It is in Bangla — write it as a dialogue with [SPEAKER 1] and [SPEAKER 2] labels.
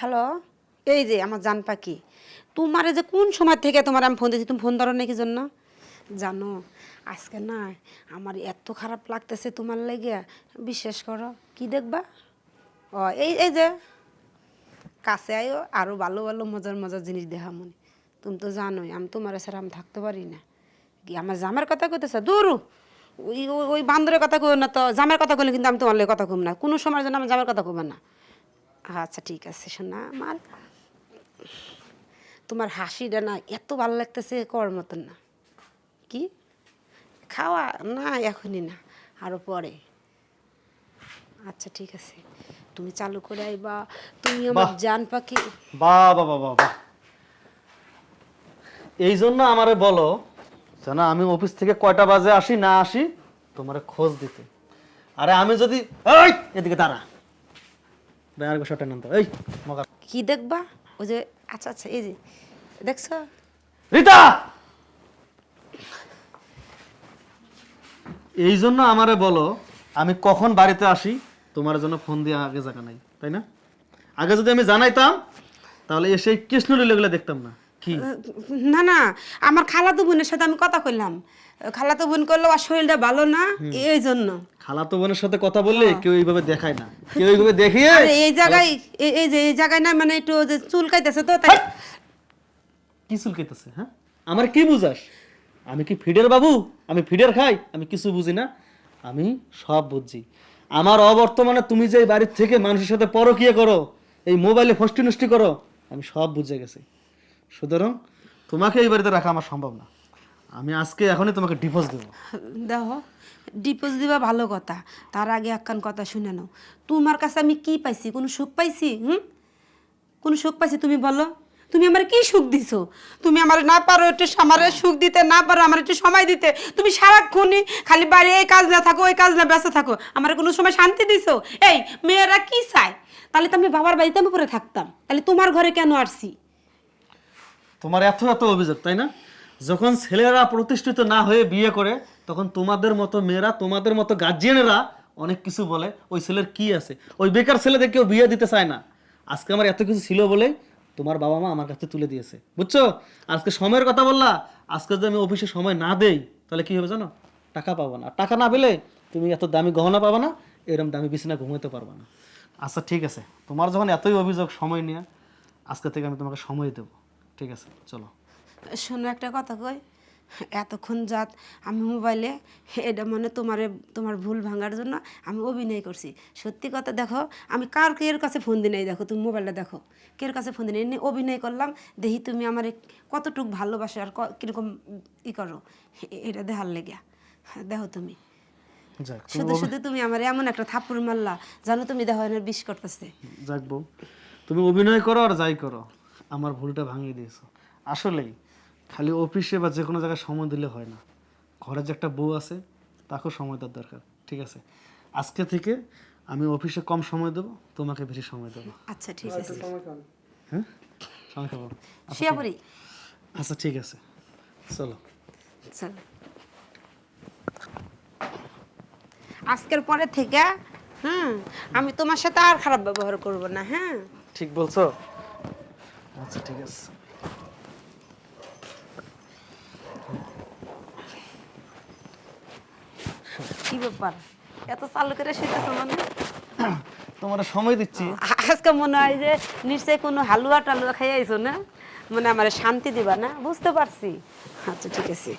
[SPEAKER 1] হ্যালো? এই যে আমার জান পাখি। তোমারে যে কোন সময় থেকে তোমার আমি ফোন দিয়েছি, তুমি ফোন ধরো নাকি জন্য? জানো, আজকে না আমার এত খারাপ লাগতেছে তোমার লেগে। বিশ্বাস করো, কি দেখবা? ও, এই এই যে, কাছে আয়ো আরও ভালো ভালো মজার মজার জিনিস দেখা মনে তুমি তো জানোই, আমি তোমার ছাড়া আমি থাকতে পারি না। কি আমার জামার কথা কইতেছে? দূরু, ওই, ওই- বান্দরের কথা কই না তো, জামার কথা কইলে কিন্তু আমি তোমার কথা কম না। কোনো সময়ের জন্য আমার জামার কথা কইবে না। আচ্ছা ঠিক আছে শোনা আমার তোমার হাসিটা না এত ভালো লাগতেছে কর মতন না। কি? খাওয়া না এখনই না আরও পরে। আচ্ছা ঠিক আছে। তুমি চালু করে আইবা। তুমি আমার জান পাখি।
[SPEAKER 2] বাহ বাহ বাহ বাহ বাহ। এই জন্য আমারে বলো জানা আমি অফিস থেকে কয়টা বাজে আসি না আসি তোমারে খোঁজ দিতে। আরে আমি যদি এই এদিকে দাঁড়া। আর বসাটা নাম তো এই মগা।
[SPEAKER 1] কি দেখবা? ওই যে আচ্ছা আচ্ছা এই যে দেখছ?
[SPEAKER 2] রিতা! এই জন্য আমারে বলো আমি কখন বাড়িতে আসি? তোমার জন্য ফোন দিয়ে আগে জায়গা নাই তাই না? আগে যদি আমি জানাইতাম তাহলে এসে কৃষ্ণ লীলাগুলো দেখতাম না।
[SPEAKER 1] না না আমার খালাতো বোনের সাথে আমি কথা কইলাম। খালাতো বোন করল আর শরীরটা ভালো না? এই জন্য।
[SPEAKER 2] খালাতো বোনের সাথে কথা বললে কেউ এইভাবে দেখায় না। কেউ এইভাবে দেখিয়ে
[SPEAKER 1] এই জায়গায় এই- যে এই জায়গায় না মানে একটু যে চুলকাইতেছে তো তাই
[SPEAKER 2] কি চুলকাইতেছে হ্যাঁ? আমার কি বুঝাস? আমি কি ফিডের বাবু? আমি ফিডের খাই? আমি কিছু বুঝি না। আমি সব বুঝছি আমার অবর্তমানে তুমি যে বাড়ির থেকে মানুষের সাথে পরকিয়া করো এই মোবাইলে ফষ্টি নষ্টি করো আমি সব বুঝে গেছি। সুতরাং তোমাকে এই বাড়িতে রাখা আমার সম্ভব না। আমি আজকে এখনই তোমাকে ডিভোর্স দেবো।
[SPEAKER 1] দেখো ডিপোজিট দিবা ভালো কথা। তার আগে একখান কথা শুনে নাও। তোমার কাছে আমি কি পাইছি? কোনো সুখ পাইছি? হুম? কোনো সুখ পাইছি তুমি বলো? তুমি আমার কি সুখ দিছো? তুমি আমার না পারো একটু আমার সুখ দিতে, না পারো আমার একটু সময় দিতে। তুমি সারাক্ষণই খালি বাড়ি এই কাজ না থাকো, ওই কাজ না ব্যস্ত থাকো। আমার কোনো সময় শান্তি দিছো? এই, মেয়েরা কি চায়? তাহলে তো আমি বাবার বাড়িতে আমি পরে থাকতাম। তাহলে তোমার ঘরে কেন আসছি?
[SPEAKER 2] তোমার এত এত অভিযোগ, তাই না? যখন ছেলেরা প্রতিষ্ঠিত না হয়ে বিয়ে করে, তখন তোমাদের মতো মেয়েরা, তোমাদের মতো গার্জিয়ানেরা অনেক কিছু বলে, ওই ছেলের কি আছে? ওই বেকার ছেলেদের কেউ বিয়ে দিতে চায় না। আজকে আমার এত কিছু ছিল বলেই তোমার বাবা মা আমার কাছে তুলে দিয়েছে। বুঝছ? আজকে সময়ের কথা বললা, আজকে যদি আমি অফিসে সময় না দেই, তাহলে কি হবে জানো? টাকা পাবো না। টাকা না পেলে তুমি এত দামি গহনা পাবা না এরকম দামি বিছানা ঘুমাতে পারবা না। আচ্ছা ঠিক আছে। তোমার যখন এতই অভিযোগ, সময় নিয়ে, আজকে থেকে আমি তোমাকে সময় দেবো। ঠিক আছে চলো।
[SPEAKER 1] শোনো একটা কথা কই। এতক্ষণ যাত আমি মোবাইলে এটা মানে তোমার তোমার ভুল ভাঙার জন্য আমি অভিনয় করছি। সত্যি কথা দেখো আমি কার কের কাছে ফোন দিই নাই দেখো তুমি মোবাইলটা দেখো। কের কাছে ফোন দিই নাই, এমনি অভিনয় করলাম দেখি তুমি আমার কতটুক ভালোবাসো আর ক- কীরকম ই করো। এটা দেখার লেগে দেখো তুমি। শুধু শুধু তুমি আমার এমন একটা থাপ্পড় মারলা জানো তুমি দেখো বিষ করতেছে।
[SPEAKER 2] যাক বউ তুমি অভিনয় করো আর যাই করো। আমার ভুলটা ভাঙিয়ে দিয়েছ। আসলেই খালি অফিসে বা যে কোনো জায়গায় সময় দিলে হয় না। ঘরে যে একটা বউ আছে তাকেও সময় দেওয়ার দরকার ঠিক আছে? আজকে থেকে আমি অফিসে কম সময় দেবো তোমাকে বেশি সময় দেবো।
[SPEAKER 1] আচ্ছা ঠিক আছে।
[SPEAKER 2] হ্যাঁ? সময় খাব
[SPEAKER 1] শুয়ে
[SPEAKER 2] আচ্ছা ঠিক আছে। চলো।
[SPEAKER 1] চলো। আজকের পরে থেকে হুম আমি তোমার সাথে আর খারাপ ব্যবহার করব না হ্যাঁ?
[SPEAKER 2] ঠিক বলছো? আচ্ছা ঠিক আছে।
[SPEAKER 1] কি ব্যাপার? এত চালু করে সেটা মানে?
[SPEAKER 2] তোমার সময় দিচ্ছি।
[SPEAKER 1] আজকে মনে হয় যে নিশ্চয়ই কোনো হালুয়া টালুয়া খাইয়াইছো না? মানে আমার শান্তি দিবা না? বুঝতে পারছি। আচ্ছা ঠিক আছে।